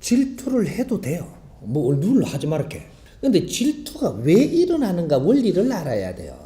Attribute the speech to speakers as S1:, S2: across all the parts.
S1: 질투를 해도 돼요. 뭐 얼굴로 하지 말게. 근데 질투가 왜 일어나는가 원리를 알아야 돼요.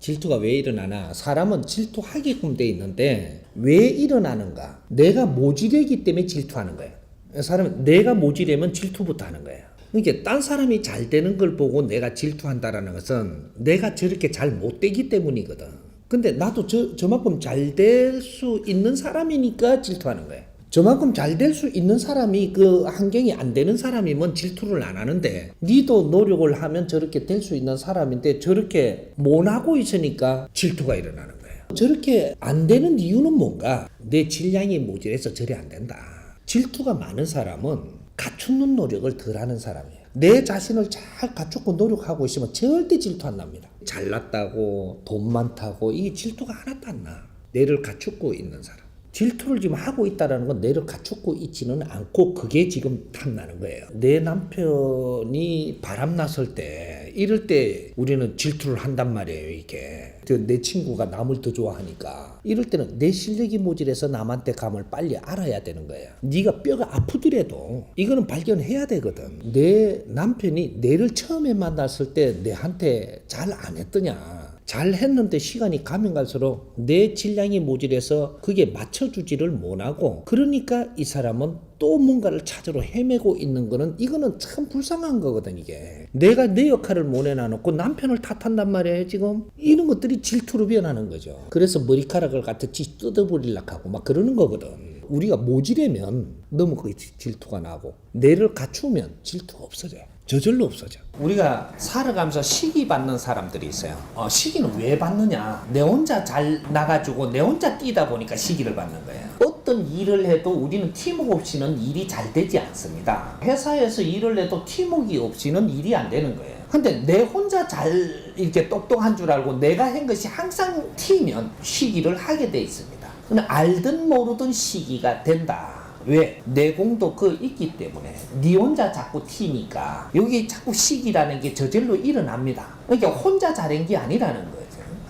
S1: 질투가 왜 일어나나? 사람은 질투하게끔 돼 있는데 왜 일어나는가? 내가 모질하기 때문에 질투하는 거예요. 사람은 내가 모질하면 질투부터 하는 거예요. 그러니까 딴 사람이 잘 되는 걸 보고 내가 질투한다라는 것은 내가 저렇게 잘 못 되기 때문이거든. 근데 나도 저, 저만큼 잘 될 수 있는 사람이니까 질투하는 거예요. 저만큼 잘 될 수 있는 사람이 그 환경이 안 되는 사람이면 질투를 안 하는데 니도 노력을 하면 저렇게 될 수 있는 사람인데 저렇게 못 하고 있으니까 질투가 일어나는 거예요. 저렇게 안 되는 이유는 뭔가 내 질량이 모자라서 저리 안 된다. 질투가 많은 사람은 갖추는 노력을 덜 하는 사람이에요. 내 자신을 잘 갖추고 노력하고 있으면 절대 질투 안 납니다. 잘났다고 돈 많다고 이게 질투가 하나도 안 나. 내를 갖추고 있는 사람. 질투를 지금 하고 있다라는 건 내를 갖추고 있지는 않고 그게 지금 탐나는 거예요. 내 남편이 바람 났을 때 이럴 때 우리는 질투를 한단 말이에요. 이게 그내 친구가 남을 더 좋아하니까 이럴 때는 내 실력이 모질해서 남한테 감을 빨리 알아야 되는 거예요. 네가 뼈가 아프더라도 이거는 발견해야 되거든. 내 남편이 내를 처음에 만났을 때 내한테 잘 안 했더냐. 잘 했는데 시간이 가면 갈수록 내 질량이 모질해서 그게 맞춰주지를 못하고 그러니까 이 사람은 또 뭔가를 찾으러 헤매고 있는 거는 이거는 참 불쌍한 거거든 이게. 내가 내 역할을 못 해놔놓고 남편을 탓한단 말이에요 지금. 이런 것들이 질투로 변하는 거죠. 그래서 머리카락을 같이 뜯어버리려고 하고 막 그러는 거거든 우리가 모질하면 너무 그 질투가 나고 내를 갖추면 질투가 없어져요 저절로 없어져. 우리가 살아가면서 시기 받는 사람들이 있어요. 어, 시기는 왜 받느냐? 내 혼자 잘 나가지고 내 혼자 뛰다 보니까 시기를 받는 거예요. 어떤 일을 해도 우리는 팀워크 없이는 일이 잘 되지 않습니다. 회사에서 일을 해도 팀워크 없이는 일이 안 되는 거예요. 근데 내 혼자 잘 이렇게 똑똑한 줄 알고 내가 한 것이 항상 튀면 시기를 하게 돼 있습니다. 알든 모르든 시기가 된다. 왜? 내공도 그 있기 때문에 니 혼자 자꾸 튀니까 여기 자꾸 시기라는 게 저절로 일어납니다. 그러니까 혼자 잘한 게 아니라는 거죠.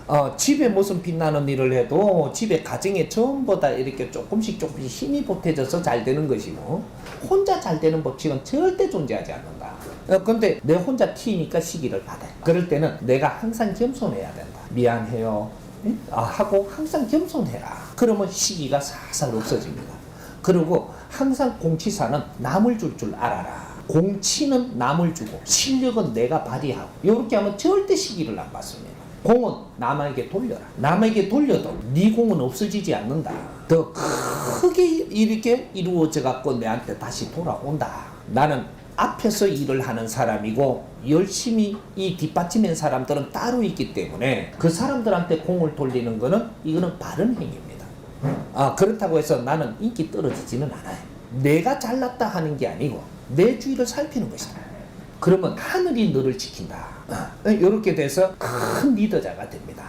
S1: 어, 집에 무슨 빛나는 일을 해도 집에 가정에 전부 다 이렇게 조금씩 조금씩 힘이 보태져서 잘 되는 것이고 혼자 잘 되는 법칙은 절대 존재하지 않는다. 어, 근데 내 혼자 튀니까 시기를 받아요. 그럴 때는 내가 항상 겸손해야 된다. 미안해요. 응? 아, 하고 항상 겸손해라. 그러면 시기가 살살 없어집니다. 그리고 항상 공치사는 남을 줄 줄 알아라. 공치는 남을 주고 실력은 내가 발휘하고 이렇게 하면 절대 시기를 안 받습니다. 공은 남에게 돌려라. 남에게 돌려도 네 공은 없어지지 않는다. 더 크게 이렇게 이루어져 갖고 내한테 다시 돌아온다. 나는 앞에서 일을 하는 사람이고 열심히 이 뒷받침한 사람들은 따로 있기 때문에 그 사람들한테 공을 돌리는 거는 이거는 바른 행위입니다. 아 그렇다고 해서 나는 인기 떨어지지는 않아요. 내가 잘났다 하는 게 아니고 내 주위를 살피는 것이다. 그러면 하늘이 너를 지킨다. 이렇게 돼서 큰 리더자가 됩니다.